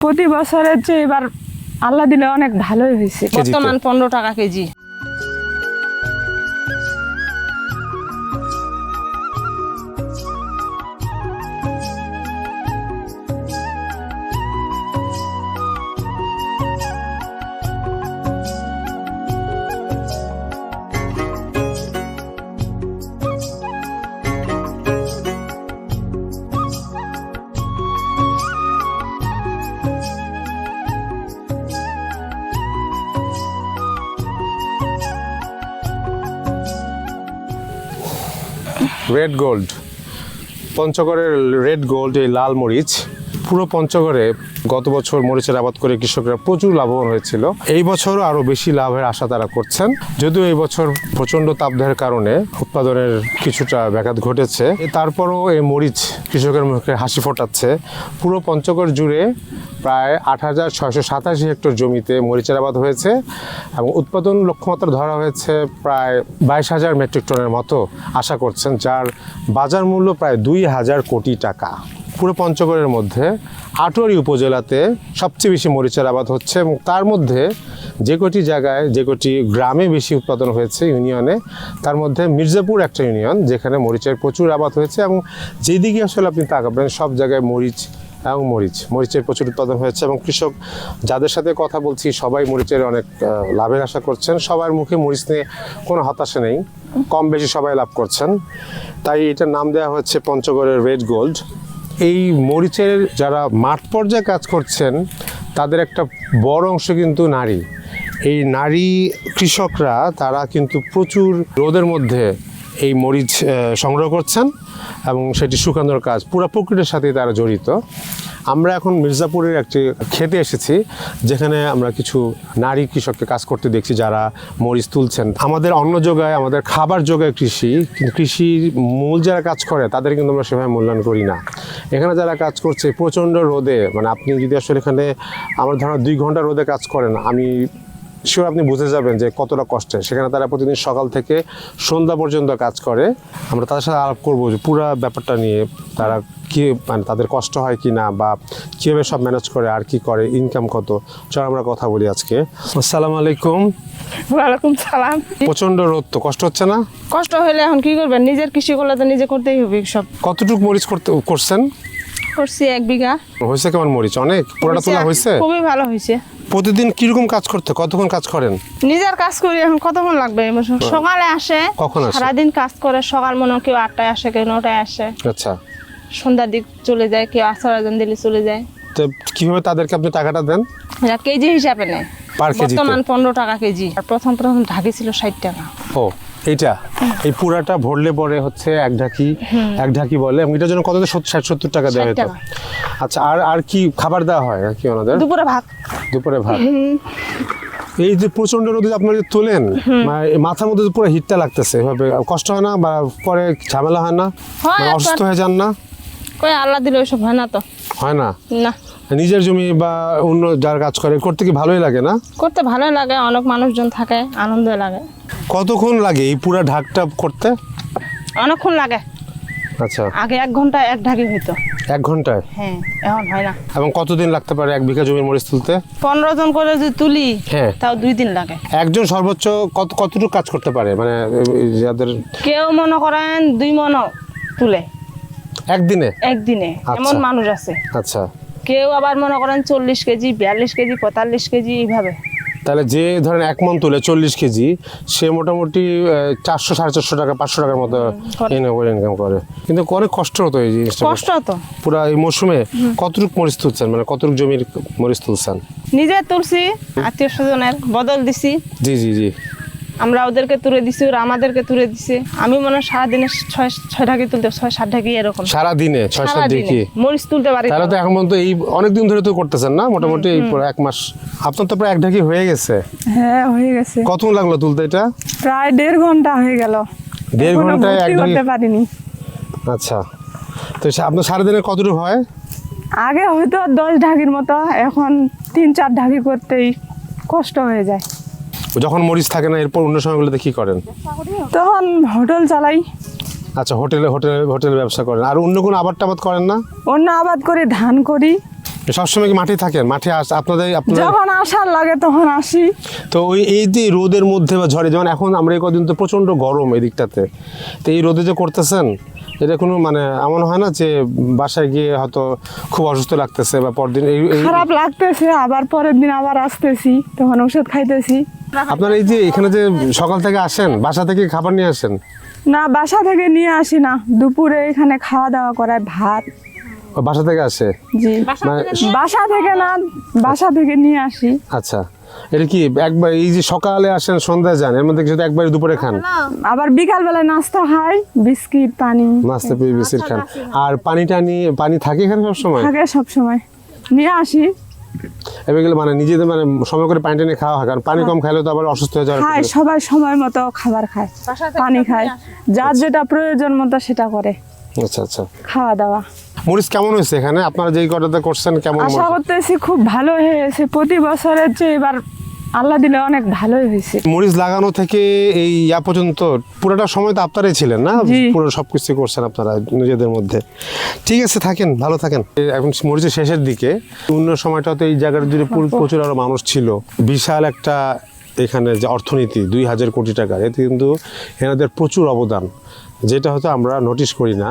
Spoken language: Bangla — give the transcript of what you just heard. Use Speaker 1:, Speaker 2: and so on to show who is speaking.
Speaker 1: প্রতি বছরের চেয়ে এবার আল্লাহ দিলে অনেক ভালোই হয়েছে।
Speaker 2: বর্তমান পনেরো টাকা কেজি।
Speaker 3: Red gold. পঞ্চগড়ের রেড গোল্ড এই লাল মরিচ। পুরো পঞ্চগড়ে গত বছর মরিচের আবাদ করে কৃষকরা প্রচুর লাভবান হয়েছিল। এই বছরও আরও বেশি লাভের আশা তারা করছেন। যদিও এই বছর প্রচণ্ড তাপদাহের কারণে উৎপাদনের কিছুটা ব্যাঘাত ঘটেছে। তারপরও এই মরিচ কৃষকের মুখে হাসি ফোটাচ্ছে। পুরো পঞ্চগড় জুড়ে প্রায় আট হাজার ছয়শো সাতাশি হেক্টর জমিতে মরিচের আবাদ হয়েছে এবং উৎপাদন লক্ষ্যমাত্রা ধরা হয়েছে প্রায় বাইশ হাজার মেট্রিক টনের মতো আশা করছেন, যার বাজার মূল্য প্রায় দুই হাজার কোটি টাকা। পুরো পঞ্চগড়ের মধ্যে আটোয়ারি উপজেলাতে সবচেয়ে বেশি মরিচের আবাদ হচ্ছে এবং তার মধ্যে যে কটি জায়গায়, যে কটি গ্রামে বেশি উৎপাদন হয়েছে ইউনিয়নে, তার মধ্যে মির্জাপুর একটা ইউনিয়ন যেখানে মরিচের প্রচুর আবাদ হয়েছে এবং যেদিকে আসলে আপনি তাকাবেন, সব জায়গায় মরিচ এবং মরিচ, মরিচের প্রচুর উৎপাদন হয়েছে এবং কৃষক যাদের সাথে কথা বলছি, সবাই মরিচের অনেক লাভের আশা করছেন। সবার মুখে মরিচ নিয়ে কোনো হতাশা নেই, কম বেশি সবাই লাভ করছেন। তাই এটার নাম দেওয়া হচ্ছে পঞ্চগড়ের রেড গোল্ড। এই মরিচের যারা মাঠ পর্যায়ে কাজ করছেন, তাদের একটা বড় অংশ কিন্তু নারী। এই নারী কৃষকরা, তারা কিন্তু প্রচুর রোদের মধ্যে এই মরিচ সংগ্রহ করছেন এবং সেটি শুকানোর কাজ পুরো প্রকৃতির সাথে তারা জড়িত। আমরা এখন মির্জাপুরের একটি খেতে এসেছি, যেখানে আমরা কিছু নারী কৃষককে কাজ করতে দেখছি যারা মরিচ তুলছেন। আমাদের অন্ন যোগায়, আমাদের খাবার যোগায় কৃষি কৃষির মূল যারা কাজ করে, তাদের কিন্তু আমরা সেভাবে মূল্যায়ন করি না। এখানে যারা কাজ করছে, প্রচণ্ড রোদে মানে আপনি যদি আসলে এখানে, আমার ধারণা দুই ঘণ্টা রোদে কাজ করেন, আমি শিওর আপনি বুঝে যাবেন যে কতটা কষ্টে। সেখানে তারা প্রতিদিন সকাল থেকে সন্ধ্যা পর্যন্ত কাজ করে। আমরা তাদের সাথে আলাপ করব যে পুরো ব্যাপারটা নিয়ে তারা কি মানে তাদের কষ্ট হয় কি না বা কীভাবে সব ম্যানেজ করে আর কি করে ইনকাম কত। চল আমরা কথা বলি আজকে। আসসালামু আলাইকুম।
Speaker 1: ওয়ালাইকুম সালাম।
Speaker 3: প্রচণ্ড রোদ তো কষ্ট হচ্ছে না?
Speaker 2: কষ্ট হলে এখন কি করবেন? নিজের কৃষি করলে তো নিজে করতেই হবে সব।
Speaker 3: কতটুকু মরিচ করতে করছেন?
Speaker 2: করছি এক বিঘা।
Speaker 3: হয়েছে কেমন মরিচ? অনেক? পুরোটা তোলা হয়েছে
Speaker 2: খুবই ভালো হয়েছে।
Speaker 3: প্রতিদিন কীরকম কাজ করতে? কতক্ষণ কাজ করেন?
Speaker 2: নিজের কাজ করি এখন কতক্ষণ লাগবে? সকালে আসে
Speaker 3: কখন আসে?
Speaker 2: সারাদিন কাজ করে সকাল মনে কেউ আটটায় আসে কেউ নটায় আসে।
Speaker 3: আচ্ছা।
Speaker 2: সন্ধ্যার দিক চলে যায় কেউ আসার দিলে চলে যায়।
Speaker 3: তো কীভাবে তাদেরকে আপনি টাকাটা দেন?
Speaker 2: এরা কেজি হিসাবে নেয়। বর্তমান পনেরো টাকা কেজি। আর প্রথম প্রথম ঢাকি ছিল ষাট টাকা।
Speaker 3: ও। এইটা? এই পুরাটা ভরলে পরে হচ্ছে এক ঢাকি এক ঢাকি বলে এবং এটার জন্য কত ষাট সত্তর টাকা দেওয়া
Speaker 2: 60
Speaker 3: হতো? আচ্ছা আর আর কি খাবার দেওয়া হয়? আর কি ওনাদের?
Speaker 2: দুপুরে ভাত।
Speaker 3: দুপুরে ভাত। এই যে প্রচণ্ড রোদে আপনারা যে তোলেন মানে মাথার মধ্যে পুরো হিটটা লাগতেছে এভাবে কষ্ট হয় না বা পরে ঝামেলা হয় না? মানে অসুস্থ হয়ে যান না?
Speaker 2: কই আল্লাহ দিলে ওইসব হয় না তো।
Speaker 3: হয় না?
Speaker 2: না।
Speaker 3: নিজের জমি বা অন্য যার কাজ করে করতে কি ভালোই লাগে না?
Speaker 2: করতে ভালোই লাগে অনেক মানুষজন থাকে আনন্দ লাগে।
Speaker 3: কতক্ষণ লাগে এই পুরা ঢাকটা করতে?
Speaker 2: অনেকক্ষণ লাগে।
Speaker 3: আচ্ছা।
Speaker 2: আগে এক ঘণ্টা এক ঢাকি হইতো।
Speaker 3: এক ঘন্টায়?
Speaker 2: হ্যাঁ এখন হয় না।
Speaker 3: এবং কতদিন লাগতে পারে এক বিঘা জমির মরিচ তুলতে?
Speaker 2: পনেরো জন করে যদি তুলি
Speaker 3: হ্যাঁ।
Speaker 2: তাও দুই দিন লাগে।
Speaker 3: একজন সর্বোচ্চ কত কতটুকু কাজ করতে পারে? মানে যাদের
Speaker 2: কেউ মনে করেন দুই মন তুলে।
Speaker 3: একদিনে?
Speaker 2: একদিনে।
Speaker 3: আচ্ছা।
Speaker 2: এমন মানুষ আছে।
Speaker 3: আচ্ছা।
Speaker 2: কেউ আবার মনে করেন চল্লিশ কেজি বিয়াল্লিশ কেজি পঁয়তাল্লিশ কেজি এইভাবে।
Speaker 3: তাহলে যে ধরেন এক মন তুলে চল্লিশ কেজি সে মোটামুটি চারশো সাড়ে চারশো টাকা পাঁচশো টাকার মতো। ইনকাম করে। কিন্তু অনেক কষ্ট হতো এই জিনিসটা।
Speaker 2: কষ্ট হতো।
Speaker 3: পুরো এই মৌসুমে কতটুকু মরিচ তুলছেন? মানে কতটুকু জমির মরিচ তুলছেন?
Speaker 2: নিজে তুলছি আত্মীয় স্বজনের বদল দিছি।
Speaker 3: জি জি জি।
Speaker 2: আমরা ওদেরকে তুলে দিছি ওরা আমাদেরকে তুলে দিছে। আমি মনে হয় সারাদিনে ছয় ছয় ঢাকি তুলতে ছয় সাত ঢাকি এরকম।
Speaker 3: সারাদিনে ছয় সাত ঢাকি
Speaker 2: মরিচ তুলতে পারি
Speaker 3: তাহলে তো। এখন পর্যন্ত এই অনেক দিন ধরে তো করতেছেন না? মোটামুটি এই পুরো এক মাস। আপনার তো প্রায় এক ঢাকি হয়ে গেছে।
Speaker 1: হ্যাঁ হয়ে গেছে।
Speaker 3: কতক্ষণ লাগল তুলতে এটা?
Speaker 1: প্রায় দেড় ঘণ্টা হয়ে গেল।
Speaker 3: দেড় ঘন্টায় এক ঢাকি
Speaker 1: করতে পারিনি।
Speaker 3: আচ্ছা। তো আপনার সারাদিনে কতটুকু হয়?
Speaker 1: আগে হয়তো দশ ঢাকির মতো এখন তিন চার ঢাকি করতেই কষ্ট হয়ে যায়।
Speaker 3: যখন মরিচ থাকে না এরপর অন্য সময়গুলোতে কি করেন?
Speaker 1: তখন হোটেল চালাই।
Speaker 3: আচ্ছা হোটেলে হোটেলে হোটেলে ব্যবসা করেন। আর অন্য কোনো আবাদ টাবাদ করেন না?
Speaker 1: অন্য আবাদ করে ধান করি।
Speaker 3: সবসময় কি মাঠে থাকেন? মাঠে আস আপনাদের
Speaker 1: যখন আসার লাগে তখন আসি।
Speaker 3: তো ওই এই যে রোদের মধ্যে বা ঝড়ে যেমন এখন আমরা এই কদিন তো প্রচণ্ড গরম এই দিকটাতে তো এই রোদে যে করতেছেন এটা কোনো মানে এমন হয় না যে বাসায় গিয়ে হয়তো খুব অসুস্থ লাগতেছে বা পরদিন
Speaker 1: খারাপ লাগতেছে আবার পরের দিন আবার আসতেছি তখন ওষুধ খাইতেছি।
Speaker 3: আপনারা এই যে এখানে যে সকাল থেকে আসেন বাসা থেকে খাবার নিয়ে আসেন?
Speaker 1: না বাসা থেকে নিয়ে আসি না। দুপুরে এখানে খাওয়া দাওয়া করায় ভাত।
Speaker 3: বাসা থেকে আসে?
Speaker 1: জি।
Speaker 3: মানে
Speaker 1: বাসা থেকে না বাসা থেকে নিয়ে আসি।
Speaker 3: আচ্ছা। এটা কি একবার এই যে সকালে আসেন সন্ধ্যায় যান এর মধ্যে কিছু একবার দুপুরে খান?
Speaker 1: আবার বিকাল বেলায় নাস্তা খাই বিস্কিট পানি।
Speaker 3: মাছটা পেয়ে বিস্কিট খান। আর পানি টানি পানি থাকে এখানে সব সময়
Speaker 1: থাকে সব সময় নিয়ে আসি।
Speaker 3: গেলে মানে নিজেদের মানে সময় করে পানি টানি খাওয়া হয় কারণ পানি কম খাইলে তো আবার অসুস্থ হয়ে যাওয়ার
Speaker 1: খায় সবাই সময় মতো খাবার খায় পানি খায়। যার যেটা প্রয়োজন মতো সেটা করে।
Speaker 3: আচ্ছা আচ্ছা।
Speaker 1: খাওয়া দাওয়া।
Speaker 3: মরিচ কেমন হয়েছে এখানে? আপনারা যেই কটাতে করছেন কেমন
Speaker 1: আশা? করতেছি খুব ভালো হয়েছে। প্রতি বছরের চেয়ে এবার আল্লাহ দিলে অনেক ভালোই হয়েছে।
Speaker 3: মরিচ লাগানো থেকে এই ইয়া পর্যন্ত পুরোটা সময় তো আপনারাই ছিলেন না? পুরো সবকিছু করছেন আপনারা নিজেদের মধ্যে। ঠিক আছে থাকেন ভালো থাকেন। এখন মরিচের শেষের দিকে অন্য সময়টা তো এই জায়গার জুড়ে প্রচুর আরও মানুষ ছিল। বিশাল একটা এখানে যে অর্থনীতি দুই হাজার কোটি টাকার এতে কিন্তু এনাদের প্রচুর অবদান। যেটা হয়তো আমরা নোটিশ করি না।